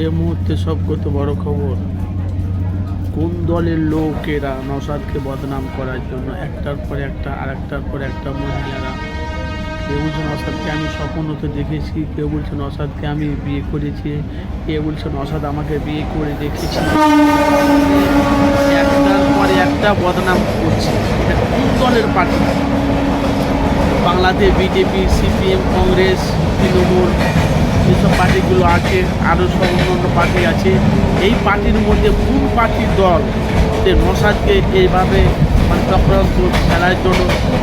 এই মুহূর্তে সবকত বড় খবর। কোন দলের লোকেরা নসাদকে বদনাম করার জন্য একটার পর একটা আর একটার পর একটা মহিলারা? কেউ বলছে নসাদকে আমি স্বপ্নতে দেখেছি। কেউ বলছে নসাদকে আমি বিয়ে করেছি। কেউ বলছে নসাদ আমাকে বিয়ে করে দেখেছি একটার পরে একটা বদনাম করছে। কোন দলের party? Bangladesh BJP, CPM, Congress, Trinamool. যেসব পার্টিগুলো আছে, আরও সব অন্যান্য পার্টি আছে, এই পার্টির মধ্যে কোন পার্টির দল যে নসাদকে এইভাবে মানে চক্রান্ত খেলার জন্য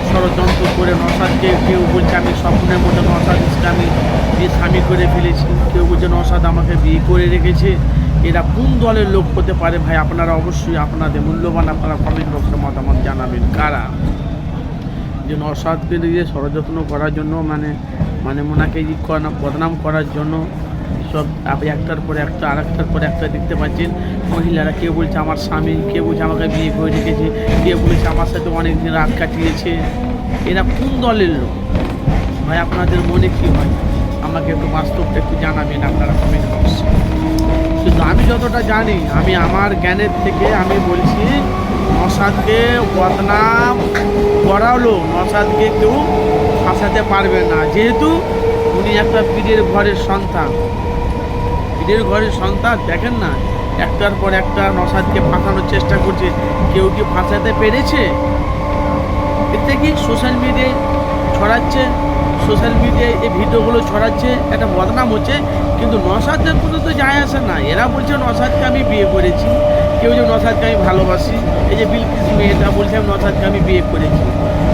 ষড়যন্ত্র করে নসাদকে কেউ বলছে, আমি স্বপ্নের মধ্যে নসাদ বিয়ে স্বামী করে ফেলেছি, কেউ বলছে, নসাদ আমাকে বিয়ে করে রেখেছে। এরা কোন দলের লোক হতে পারে ভাই? আপনারা অবশ্যই আপনাদের মূল্যবান আপনারা কমেন্ট বক্সে মতামত জানাবেন। কারা? যে নসাদকে দিয়ে ষড়যত্ন করার জন্য মানে মানে করা, বদনাম করার জন্য সব আপনি একটার পর একটা আর একটার পর একটা দেখতে পাচ্ছেন। মহিলারা, কেউ বলছে আমার স্বামী, কেউ বলছে আমাকে বিয়ে করে রেখেছে, কেউ বলছে আমার সাথে অনেক দিন রাত কাটিয়েছে। এরা কোন দলের লোক? ভাই, আপনাদের মনে কি হয়? আমাকে একটু বাস্তবটা একটু জানাবেন, আপনারা কমেন্ট বক্সে কিন্তু আমি যতটা জানি, আমি আমার জ্ঞানের থেকে আমি বলছি নসাদকে বদনাম করালো। নসাদকে কেউ ফাঁসাতে পারবে না। যেহেতু উনি একটা পীরের ঘরের সন্তান। পীরের ঘরের সন্তান, দেখেন না, একটার পর একটা নসাদকে ফাঁসানোর চেষ্টা করছে। কেউ কি ফাঁসাতে পেরেছে? এতে কি সোশ্যাল মিডিয়ায় ছড়াচ্ছে? সোশ্যাল মিডিয়ায় এই ভিডিওগুলো ছড়াচ্ছে, একটা বদনাম হচ্ছে। কিন্তু নসাদের কোনো তো যায় আসে না। এরা বলছে, নসাদকে আমি বিয়ে করেছি। কেউ যে নসাদকে আমি ভালোবাসি, এই যে বিলকিস মেয়েটা বলছে, আমি নসাদকে আমি বিয়ে করেছি।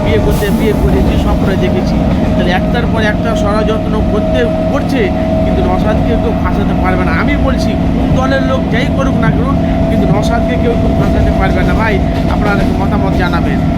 বিয়ে করতে, বিয়ে করেছি সবটা দেখেছি। তাহলে একটার পর একটা ষড়যত্ন করতে, করছে, কিন্তু নসাদকে কেউ ফাঁসাতে পারবে না। আমি বলছি, কোন দলের লোক যাই করুক না কেন, কিন্তু নসাদকে কেউ কেউ ফাঁসাতে পারবে না। ভাই, আপনারা মতামত জানাবেন।